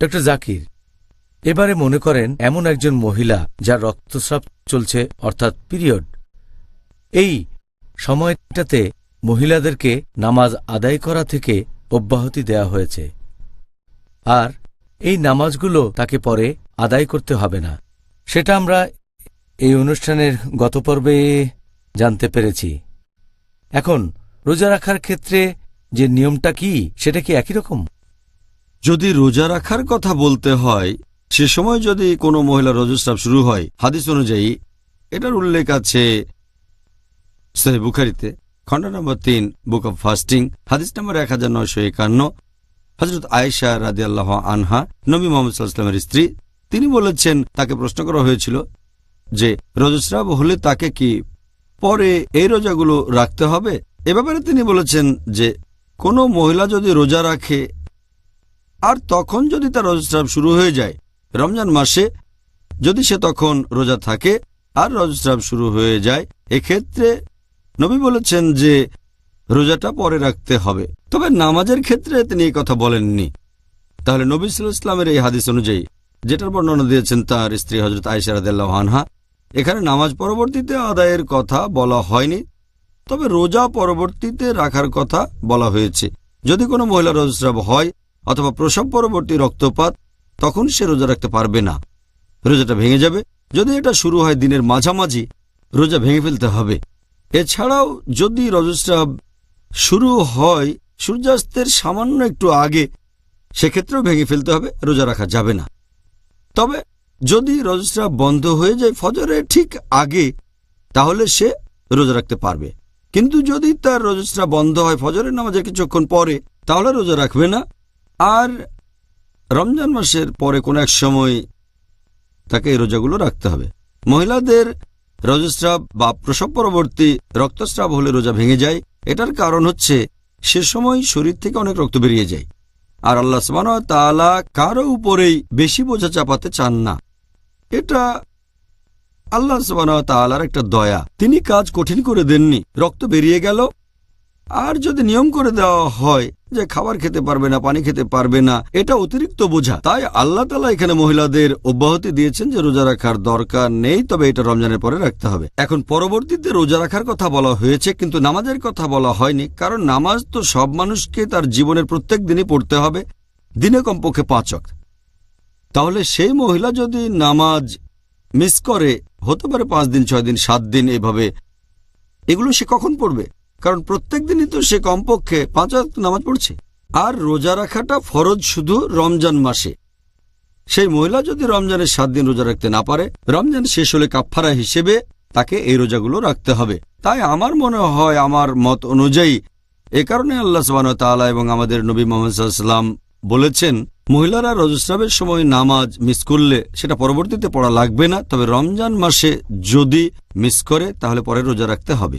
Doctor Zakir, এবারে মনে করেন এমন একজন মহিলা যার রক্তস্রাব চলছে, অর্থাৎ পিরিয়ড। এই সময়টাতে মহিলাদেরকে নামাজ আদায় করা থেকে অব্যাহতি দেয়া হয়েছে। আর এই নামাজগুলো তাকে পরে আদায় করতে হবে না। সেটা আমরা এই অনুষ্ঠানের গত পর্বে জানতে পেরেছি। এখন রোজা রাখার ক্ষেত্রে যে নিয়মটা কি, সেটা কি একই রকম? যদি রোজা রাখার কথা বলতে হয়, সে সময় যদি কোনো মহিলা রজস্রাব শুরু হয়, হাদিস অনুযায়ী, এটার উল্লেখ আছে সহি বুখারিতে, খণ্ড নম্বর তিন, বুক অব ফাস্টিং, হাদিস নম্বর এক হাজার নয়শো একান্ন হজরত আয়েশা রাদি আল্লাহ আনহা, নবী মোহাম্মদ সাল্লামের স্ত্রী, তিনি বলেছেন, তাকে প্রশ্ন করা হয়েছিল যে রজস্রাব হলে তাকে কি পরে এই রোজাগুলো রাখতে হবে? এ ব্যাপারে তিনি বলেছেন যে, কোনো মহিলা যদি রোজা রাখে আর তখন যদি তার রজস্রাব শুরু হয়ে যায়, রমজান মাসে যদি সে তখন রোজা থাকে আর রজস্রাব শুরু হয়ে যায়, এক্ষেত্রে নবী বলেছেন যে রোজাটা পরে রাখতে হবে। তবে নামাজের ক্ষেত্রে তিনি এই কথা বলেননি। তাহলে নবী ইসলামের এই হাদিস অনুযায়ী যেটার বর্ণনা দিয়েছেন তার স্ত্রী হজরত আইসারাদাল্লাহ আনহা, এখানে নামাজ পরবর্তীতে আদায়ের কথা বলা হয়নি, তবে রোজা পরবর্তীতে রাখার কথা বলা হয়েছে। যদি কোনো মহিলা রজস্রাব হয় অথবা প্রসব পরবর্তী রক্তপাত, তখন সে রোজা রাখতে পারবে না। রোজাটা ভেঙে যাবে। যদি এটা শুরু হয় দিনের মাঝামাঝি, রোজা ভেঙে ফেলতে হবে। এছাড়াও যদি রজস্রাব শুরু হয় সূর্যাস্তের সামান্য একটু আগে, সেক্ষেত্রেও ভেঙে ফেলতে হবে, রোজা রাখা যাবে না। তবে যদি রজস্রাব বন্ধ হয়ে যায় ফজরের ঠিক আগে, তাহলে সে রোজা রাখতে পারবে। কিন্তু যদি তার রজস্রাব বন্ধ হয় ফজরের নামাজের কিছুক্ষণ পরে, তাহলে রোজা রাখবে না। আর রমজান মাসের পরে কোনো এক সময় তাকে এই রোজাগুলো রাখতে হবে। মহিলাদের রজস্রাব বা প্রসব পরবর্তী রক্তস্রাব হলে রোজা ভেঙে যায়। এটার কারণ হচ্ছে সে সময় শরীর থেকে অনেক রক্ত বেরিয়ে যায়। আর আল্লাহ সমান তালা কারও উপরেই বেশি বোঝা চাপাতে চান না। এটা আল্লাহ সমান তালার একটা দয়া। তিনি কাজ কঠিন করে দেননি। রক্ত বেরিয়ে গেল। আর যদি নিয়ম করে দেওয়া হয় যে খাবার খেতে পারবে না, পানি খেতে পারবে না, এটা অতিরিক্ত বোঝা। তাই আল্লাহ তালা এখানে মহিলাদের অব্যাহতি দিয়েছেন যে রোজা রাখার দরকার নেই, তবে এটা রমজানের পরে রাখতে হবে। এখন পরবর্তীতে রোজা রাখার কথা বলা হয়েছে, কিন্তু নামাজের কথা বলা হয়নি, কারণ নামাজ তো সব মানুষকে তার জীবনের প্রত্যেক দিনই পড়তে হবে, দিনে কমপক্ষে পাঁচক তাহলে সেই মহিলা যদি নামাজ মিস করে, হতে পারে পাঁচ দিন, ছয় দিন, সাত দিন, এভাবে, এগুলো সে কখন পড়বে? কারণ প্রত্যেক দিনই তো সে কমপক্ষে পাঁচ নামাজ পড়ছে। আর রোজা রাখাটা ফরজ শুধু রমজান মাসে। সেই মহিলা যদি রমজানের সাত দিন রোজা রাখতে না পারে, রমজান শেষ হলে কাফফারা হিসেবে তাকে এই রোজাগুলো রাখতে হবে। তাই আমার মনে হয়, আমার মত অনুযায়ী, এ কারণে আল্লাহ সবান তাআলা এবং আমাদের নবী মোহাম্মদ বলেছেন, মহিলারা রজস্রাবের সময় নামাজ মিস করলে সেটা পরবর্তীতে পড়া লাগবে না। তবে রমজান মাসে যদি মিস করে, তাহলে পরে রোজা রাখতে হবে।